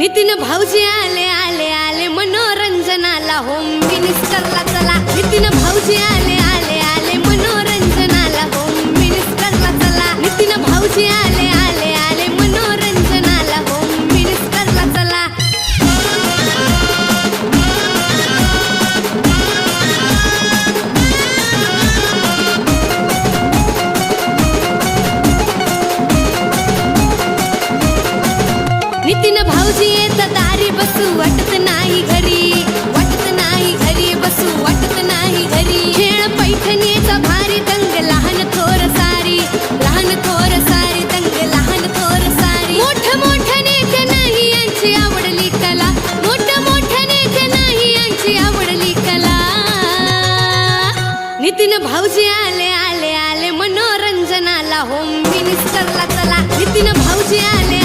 नितीन भाऊजी आले आले आले मनोरंजनाला होम मिनिस्टरला चला. नितीन भाऊजी आले आले आले मनोरंजनाला होम मिनिस्टरला चला. नितीन भाऊजी आले नितीन भाऊजी आले आले आले मनोरंजनाला होम मिनिस्टरला चला. नितीन भाऊजी आले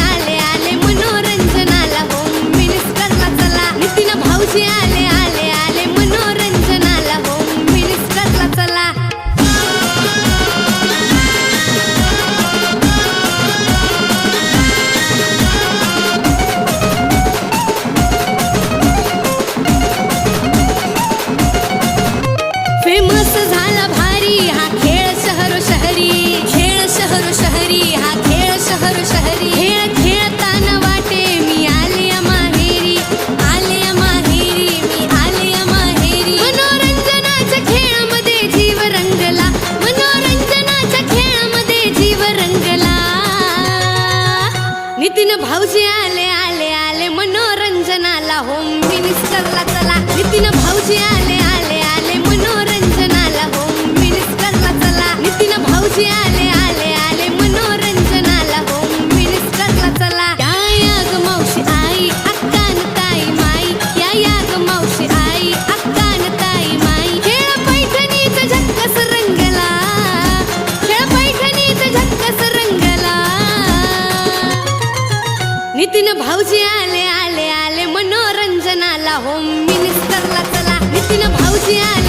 भाऊजी आले आले आले मनोरंजनाला होम मिनिस्टरला चला. नितीन भाऊजी आले. भाऊजी आले आले आले मनोरंजनाला होम मिनिस्टरला चला. नितीन भाऊजी आले.